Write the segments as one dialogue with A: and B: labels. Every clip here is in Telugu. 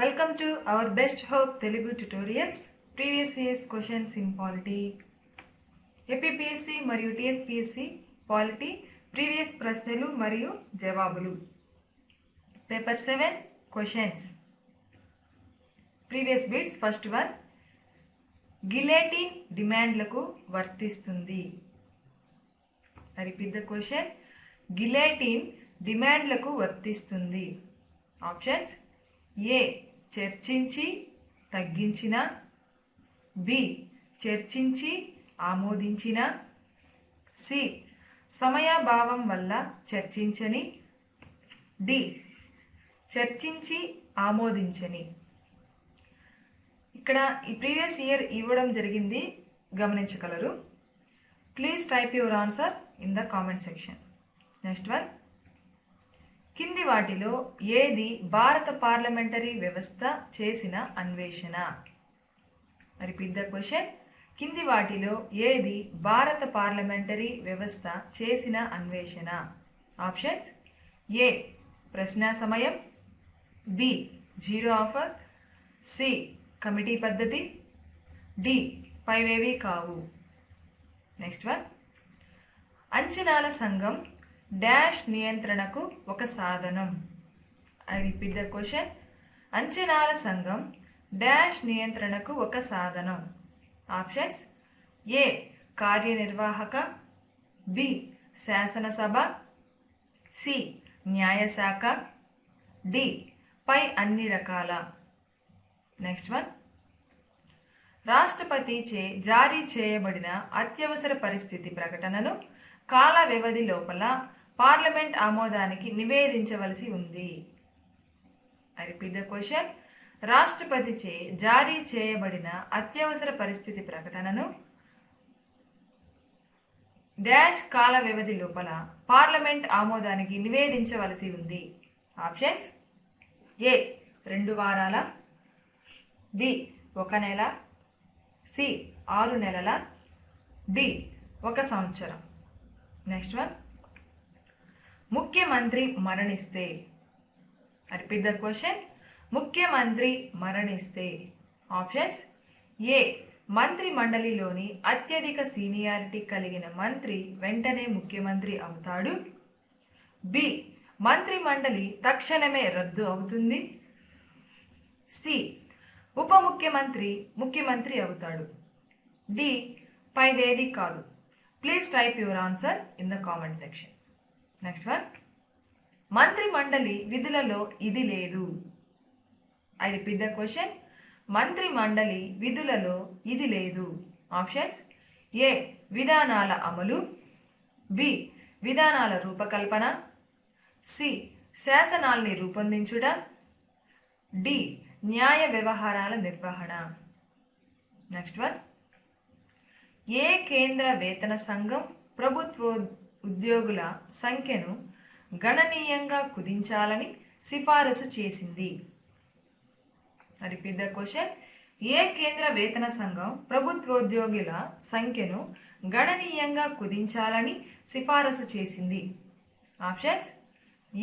A: Welcome to our best hope Telugu tutorials previous years questions in polity APPSC మరియు టీఎస్పీఎస్సి పాలిటీ ప్రీవియస్ ప్రశ్నలు మరియు జవాబులు. Paper seven questions previous bits first one guillotine డిమాండ్లకు వర్తిస్తుంది. I repeat the question guillotine డిమాండ్లకు వర్తిస్తుంది. ఆప్షన్స్ ఏ చర్చించి తగ్గించిన బి చర్చించి ఆమోదించిన సి సమయాభావం వల్ల చర్చించని డి చర్చించి ఆమోదించని. ఇక్కడ ఈ ప్రీవియస్ ఇయర్ ఇవ్వడం జరిగింది గమనించగలరు. Please type your answer in the comment section. Next one. కింది వాటిలో ఏది భారత పార్లమెంటరీ వ్యవస్థ చేసిన అన్వేషణ? రిపీట్ ద క్వశ్చన్ కింది వాటిలో ఏది భారత పార్లమెంటరీ వ్యవస్థ చేసిన అన్వేషణ? ఆప్షన్స్ ఏ ప్రశ్న సమయం. B zero hour. C committee పద్ధతి. డి పైవేవి కావు. నెక్స్ట్ వన్ అంచనాల సంఘం డాష్ నియంత్రణకు ఒక సాధనం. ఐ రిపీట్ ద క్వశ్చన్ అంచనాల సంఘం డాష్ నియంత్రణకు ఒక సాధనం. ఆప్షన్స్ ఏ కార్యనిర్వాహక. బి శాసనసభ. సి న్యాయశాఖ. డి పై అన్ని రకాల. నెక్స్ట్ వన్ రాష్ట్రపతి చే జారీ చేయబడిన అత్యవసర పరిస్థితి ప్రకటనను కాల వ్యవధి లోపల పార్లమెంట్ ఆమోదానికి నివేదించవలసి ఉంది. ఐ రిపీట్ ద క్వశ్చన్ రాష్ట్రపతిచే జారీ చేయబడిన అత్యవసర పరిస్థితి ప్రకటనను డాష్ కాల వ్యవధి లోపల పార్లమెంట్ ఆమోదానికి నివేదించవలసి ఉంది. ఆప్షన్స్ ఏ రెండు వారాల. బి ఒక నెల. సి ఆరు నెలల. డి ఒక సంవత్సరం. నెక్స్ట్ వన్ ముఖ్యమంత్రి మరణిస్తే. రిపీట్ ద క్వశ్చన్ ముఖ్యమంత్రి మరణిస్తే. ఆప్షన్స్ ఏ మంత్రి మండలిలోని అత్యధిక సీనియారిటీ కలిగిన మంత్రి వెంటనే ముఖ్యమంత్రి అవుతాడు. బి మంత్రి మండలి తక్షణమే రద్దు అవుతుంది. సి ఉప ముఖ్యమంత్రి ముఖ్యమంత్రి అవుతాడు. డి పైదేది కాదు. Please type your answer in the comment section next one మంత్రి మండలి విధులలో ఇది లేదు. ఐ రిపీట్ ద క్వశ్చన్ మంత్రి మండలి విధులలో ఇది లేదు. ఆప్షన్స్ ఏ విధానాల అమలు. బి విధానాల రూపకల్పన. సి శాసనాల్ని రూపొందించుట. డి న్యాయ వ్యవహారాల నిర్వహణ. నెక్స్ట్ వన్ ఏ కేంద్ర వేతన సంఘం ప్రభుత్వ ఉద్యోగుల సంఖ్యను గణనీయంగా కుదించాలని సిఫారసు చేసింది. రిపీట్ ద క్వశ్చన్ ఏ కేంద్ర వేతన సంఘం ప్రభుత్వోద్యోగుల సంఖ్యను గణనీయంగా కుదించాలని సిఫారసు చేసింది? ఆప్షన్స్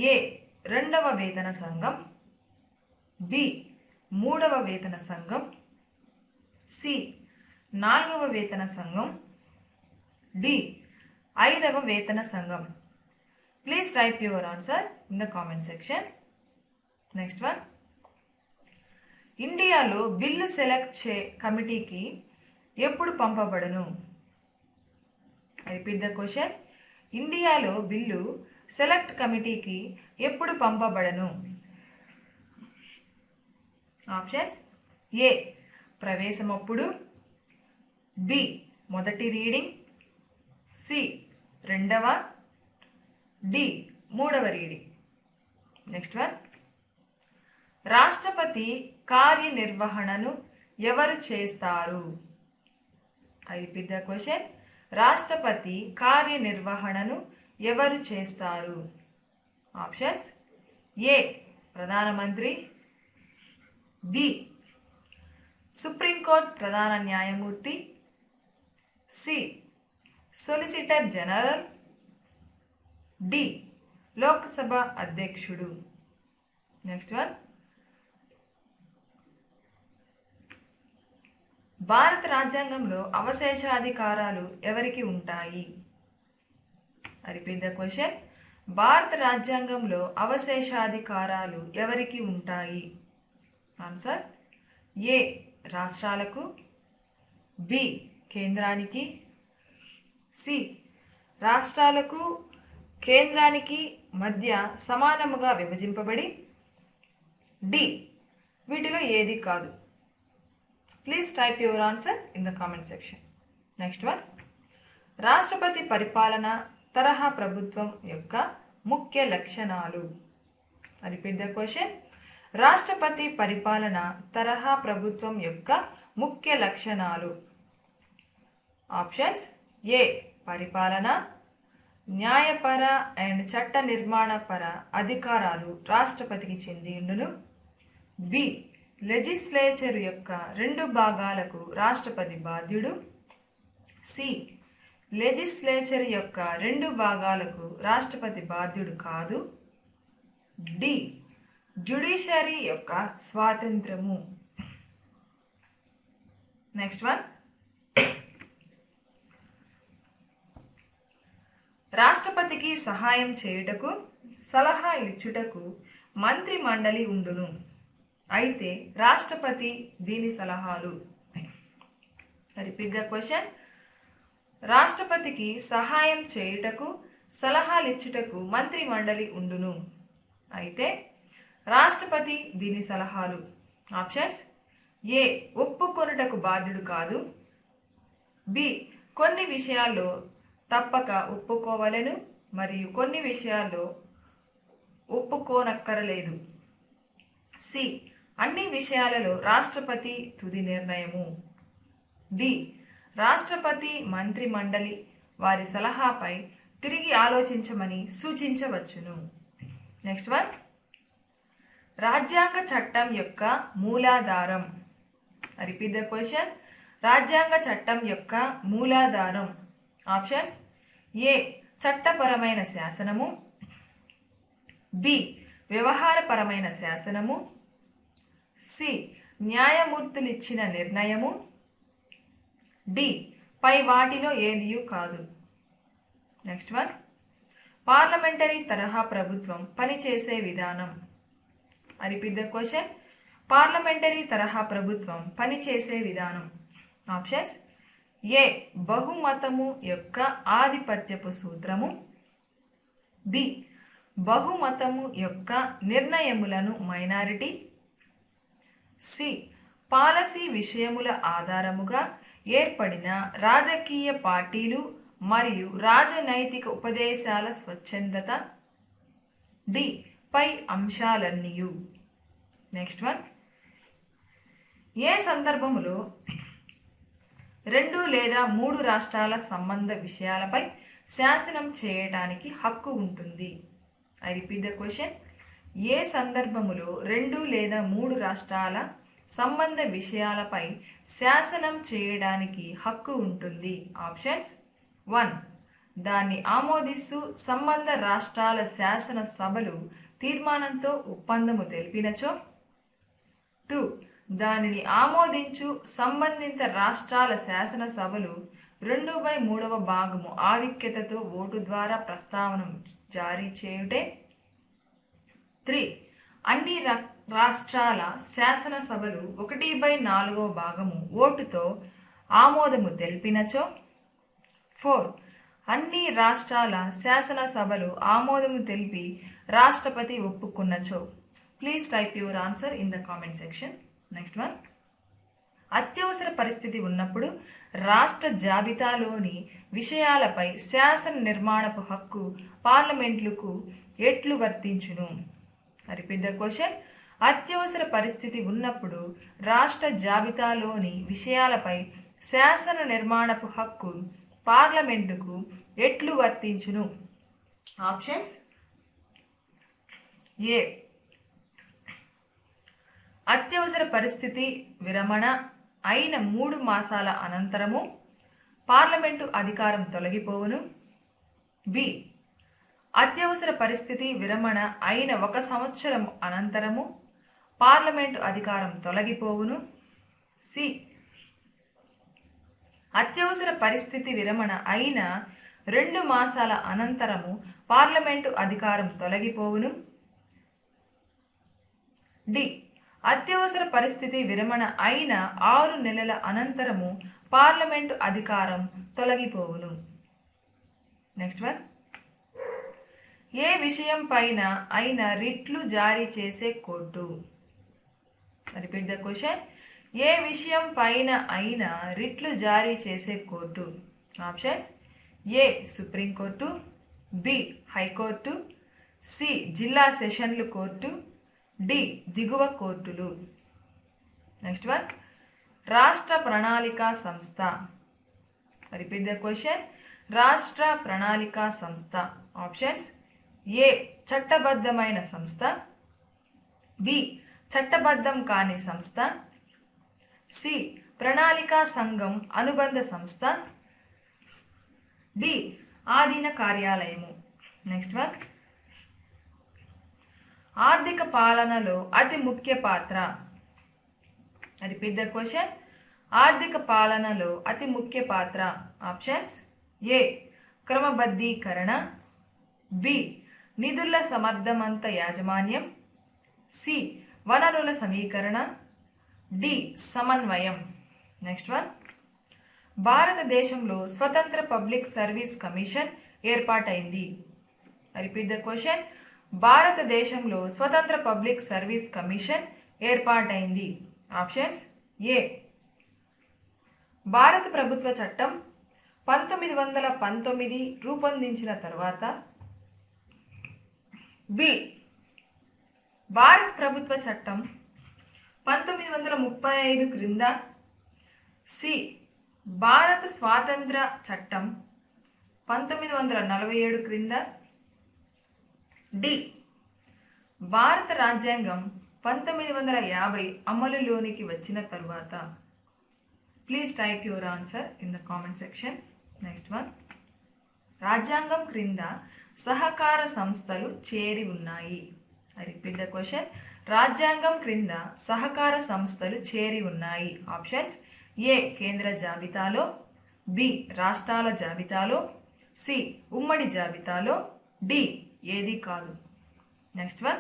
A: ఏ రెండవ వేతన సంఘం బి మూడవ వేతన సంఘం సి నాలుగవ వేతన సంఘం డి ఐదవ వేతన సంఘం. Please type your answer in the comment section next one ఇండియాలో బిల్లు సెలెక్ట్ చే కమిటీకి ఎప్పుడు పంపబడను? రిపీట్ ద క్వశ్చన్ ఇండియాలో బిల్లు సెలెక్ట్ కమిటీకి ఎప్పుడు పంపబడను? ఆప్షన్స్ ఏ ప్రవేశమప్పుడు. బి మొదటి రీడింగ్. సి రెండవ డి మూడవ రీడి. నెక్స్ట్ వన్ రాష్ట్రపతి కార్యనిర్వహణను ఎవరు చేస్తారు? ఐ రిపీట్ ద క్వశ్చన్ రాష్ట్రపతి కార్యనిర్వహణను ఎవరు చేస్తారు? ఆప్షన్స్ ఏ ప్రధానమంత్రి. బి సుప్రీంకోర్టు ప్రధాన న్యాయమూర్తి. C solicitor general D Lok Sabha అధ్యక్షుడు. Next one. భారత రాజ్యాంగంలో అవశేషాధికారాలు ఎవరికి ఉంటాయి? Repeat question? భారత రాజ్యాంగంలో అవశేషాధికారాలు ఎవరికి ఉంటాయి? ఆన్సర్. ఏ రాష్ట్రాలకు బి కేంద్రానికి సి. రాష్ట్రాలకు కేంద్రానికి మధ్య సమానముగా విభజింపబడి డి. వీటిలో ఏది కాదు. Please type your answer in the comment section next one రాష్ట్రపతి పరిపాలన తరహా ప్రభుత్వం యొక్క ముఖ్య లక్షణాలు. రిపీట్ ద క్వశ్చన్ రాష్ట్రపతి పరిపాలన తరహా ప్రభుత్వం యొక్క ముఖ్య లక్షణాలు. ఆప్షన్స్ ఏ పరిపాలన? న్యాయపర అండ్ చట్ట నిర్మాణపర అధికారాలు రాష్ట్రపతికి చెందిండును బి. లెజిస్లేచర్ యొక్క రెండు భాగాలకు రాష్ట్రపతి బాధ్యుడు. సి. లెజిస్లేచర్ యొక్క రెండు భాగాలకు రాష్ట్రపతి బాధ్యుడు కాదు. డి. జ్యుడిషియరీ యొక్క స్వాతంత్రము. Next one. రాష్ట్రపతికి సహాయం చేయుటకు సలహా ఇచ్చుటకు మంత్రి మండలి ఉండును. అయితే రాష్ట్రపతి దీని సలహాలు. రిపీట్గా క్వశ్చన్ రాష్ట్రపతికి సహాయం చేయుటకు సలహాలు ఇచ్చుటకు మంత్రి మండలి ఉండును. అయితే రాష్ట్రపతి దీని సలహాలు. Options A. ఒప్పుకొనుటకు బాధ్యుడు కాదు. బి. కొన్ని విషయాల్లో తప్పక ఒప్పుకోవలెను మరియు కొన్ని విషయాల్లో ఒప్పుకోనక్కరలేదు. సి. అన్ని విషయాలలో రాష్ట్రపతి తుది నిర్ణయము. డి. రాష్ట్రపతి మంత్రి మండలి వారి సలహాపై తిరిగి ఆలోచించమని సూచించవచ్చును. Next one. రాజ్యాంగ చట్టం యొక్క మూలాధారం. రిపీట్ ద క్వశ్చన్ రాజ్యాంగ చట్టం యొక్క మూలాధారం. ఆప్షన్స్. ఏ చట్టపరమైన శాసనము. బి వ్యవహారపరమైన శాసనము. సి న్యాయమూర్తులిచ్చిన నిర్ణయము. డి పై వాటిలో ఏదియు కాదు. Next one. పార్లమెంటరీ తరహా ప్రభుత్వం పనిచేసే విధానం. Repeat the question. పార్లమెంటరీ తరహా ప్రభుత్వం పనిచేసే విధానం. ఆప్షన్స్. ఏ బహుమతము యొక్క ఆధిపత్యపు సూత్రము? బి బహుమతము యొక్క నిర్ణయములను మైనారిటీ. సి పాలసీ విషయముల ఆధారముగా ఏర్పడిన రాజకీయ పార్టీలు మరియు రాజనైతిక ఉపదేశాల స్వచ్ఛందత. డి పై అంశాలన్నీయు. Next one. ఏ సందర్భములో రెండు లేదా మూడు రాష్ట్రాల సంబంధ విషయాలపై శాసనం చేయడానికి హక్కు ఉంటుంది. ఐ రిపీట్ ద క్వశ్చన్ ఏ సందర్భములో రెండు లేదా మూడు రాష్ట్రాల సంబంధ విషయాలపై శాసనం చేయడానికి హక్కు ఉంటుంది? ఆప్షన్స్ వన్ దాన్ని ఆమోదిస్తూ సంబంధ రాష్ట్రాల శాసన సభలు తీర్మానంతో ఒప్పందము తెలిపినచో. టూ దానిని ఆమోదించు సంబంధిత రాష్ట్రాల శాసనసభలు రెండు బై మూడవ భాగము ఆధిక్యతతో ఓటు ద్వారా ప్రస్తావన జారీ చేయుటే? త్రీ. అన్ని రా- రాష్ట్రాల శాసనసభలు ఒకటి బై నాలుగవ భాగము ఓటుతో ఆమోదము తెలిపినచో? ఫోర్. అన్ని రాష్ట్రాల శాసనసభలు ఆమోదము తెలిపి రాష్ట్రపతి ఒప్పుకున్నచో? Please type your answer in the comment section. Next one అత్యవసర పరిస్థితి ఉన్నప్పుడు రాష్ట్ర జాబితాలోని విషయాలపై శాసన నిర్మాణపు హక్కు పార్లమెంట్లకు ఎట్లు వర్తించును? రిపీట్ ద క్వశ్చన్ అత్యవసర పరిస్థితి ఉన్నప్పుడు రాష్ట్ర జాబితాలోని విషయాలపై శాసన నిర్మాణపు హక్కు పార్లమెంటుకు ఎట్లు వర్తించును? ఆప్షన్స్ ఏ అత్యవసర పరిస్థితి విరమణ అయిన మూడు మాసాల అనంతరము పార్లమెంటు అధికారం తొలగిపోవును. బి. అత్యవసర పరిస్థితి విరమణ అయిన ఒక సంవత్సరం అనంతరము పార్లమెంటు అధికారం తొలగిపోవును. సి. అత్యవసర పరిస్థితి విరమణ అయిన రెండు మాసాల అనంతరము పార్లమెంటు అధికారం తొలగిపోవును. డి. అత్యవసర పరిస్థితి విరమణ అయిన ఆరు నెలల అనంతరము పార్లమెంటు అధికారం తొలగిపోవును. నెక్స్ట్ వన్ ఏ విషయం పైన అయిన రిట్లు జారీ చేసే కోర్టు రిపీట్ ద క్వశ్చన్ ఏ విషయం పైన అయిన రిట్లు జారీ చేసే court options A supreme court B high court C జిల్లా సెషన్లు కోర్టు డి దిగువ కోర్టులు. నెక్స్ట్ వన్ రాష్ట్ర ప్రణాళికా సంస్థ. రిపీట్ ద క్వశ్చన్ రాష్ట్ర ప్రణాళికా సంస్థ. ఆప్షన్స్ ఏ చట్టబద్ధమైన సంస్థ. బి చట్టబద్ధం కాని సంస్థ. సి ప్రణాళికా సంఘం అనుబంధ సంస్థ. డి ఆధీన కార్యాలయము. నెక్స్ట్ వన్ ఆర్థిక పాలనలో అతి ముఖ్య పాత్ర. Repeat the question. ఆర్థిక పాలనలో అతి ముఖ్య పాత్ర. Options A. క్రమబద్ధీకరణ. బి. నిధుల సమర్థమంత యాజమాన్యం. సి. వనరుల సమీకరణ. డి. సమన్వయం. Next one. భారతదేశంలో స్వతంత్ర పబ్లిక్ సర్వీస్ కమిషన్ ఏర్పాటైంది. Repeat the question. భారతదేశంలో స్వతంత్ర పబ్లిక్ సర్వీస్ కమిషన్ ఏర్పాటైంది. Options A. భారత ప్రభుత్వ చట్టం పంతొమ్మిది వందల పంతొమ్మిది రూపొందించిన తర్వాత బి. భారత ప్రభుత్వ చట్టం పంతొమ్మిది వందల ముప్పై ఐదు క్రింద సి. భారత స్వాతంత్ర చట్టం పంతొమ్మిది వందల నలభై ఏడు క్రింద డి. భారత రాజ్యాంగం పంతొమ్మిది వందల యాభై అమలులోనికి వచ్చిన తరువాత. Please type your answer in the comment section next one రాజ్యాంగం క్రింద సహకార సంస్థలు చేరి ఉన్నాయి. ఐ రిపీట్ ద క్వశ్చన్ రాజ్యాంగం క్రింద సహకార సంస్థలు చేరి ఉన్నాయి. ఆప్షన్స్ ఏ కేంద్ర జాబితాలో. బి రాష్ట్రాల జాబితాలో. సి ఉమ్మడి జాబితాలో. డి ఏది కాదు. నెక్స్ట్ వన్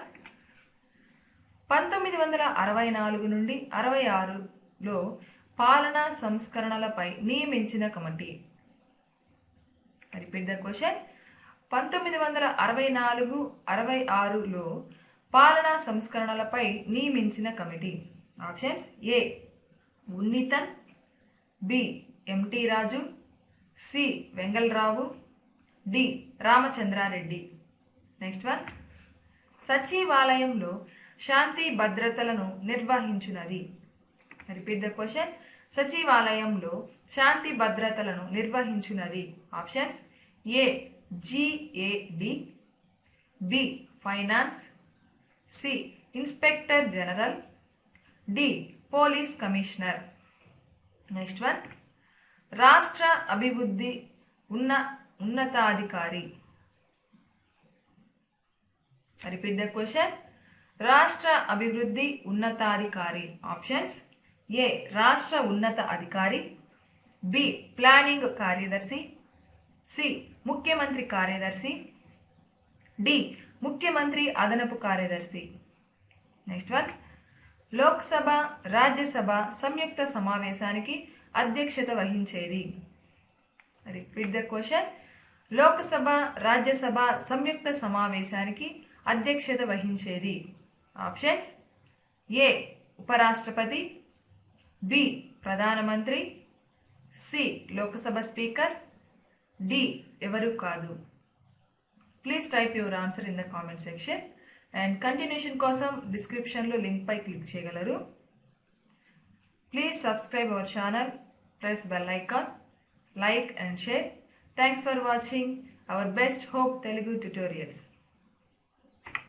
A: పంతొమ్మిది వందల అరవై నాలుగు నుండి అరవై ఆరులో పాలనా సంస్కరణలపై నియమించిన కమిటీ. రిపీట్ ద క్వశ్చన్ పంతొమ్మిది వందల అరవై నాలుగు అరవై ఆరులో పాలనా సంస్కరణలపై నియమించిన committee. Options A Unnithan B MT Raju C Vengala Rao D Ramachandra Reddy. Next one సచివాలయంలో శాంతి భద్రతలను నిర్వహించున్నది రిపీట్ ద క్వశ్చన్ సచివాలయంలో శాంతి భద్రతలను నిర్వహించునది. Options A GAD B finance C inspector general D police commissioner next one రాష్ట్ర అభివృద్ధి ఉన్న ఉన్నతాధికారి. రిపీట్ ద క్వశ్చన్ రాష్ట్ర అభివృద్ధి ఉన్నతాధికారి ఆప్షన్స్. ఏ రాష్ట్ర ఉన్నత అధికారి. బి ప్లానింగ్ కార్యదర్శి. సి ముఖ్యమంత్రి కార్యదర్శి. డి ముఖ్యమంత్రి అదనపు కార్యదర్శి. నెక్స్ట్ వన్ లోక్సభ రాజ్యసభ సంయుక్త సమావేశానికి అధ్యక్షత వహించేది. Repeat the question Lok Sabha Rajya Sabha సంయుక్త సమావేశానికి అధ్యక్షత వహించేది. ఆప్షన్స్. ఏ. ఉపరాష్ట్రపతి. బి. ప్రధానమంత్రి. సి. లోక్సభ స్పీకర్. డి. ఎవరు కాదు. Please type your answer in the comment section and continuation కోసం డిస్క్రిప్షన్లో లింక్పై క్లిక్ చేయగలరు. Please subscribe our channel. Press bell icon. Like and share. Thanks for watching. Our best hope Telugu tutorials.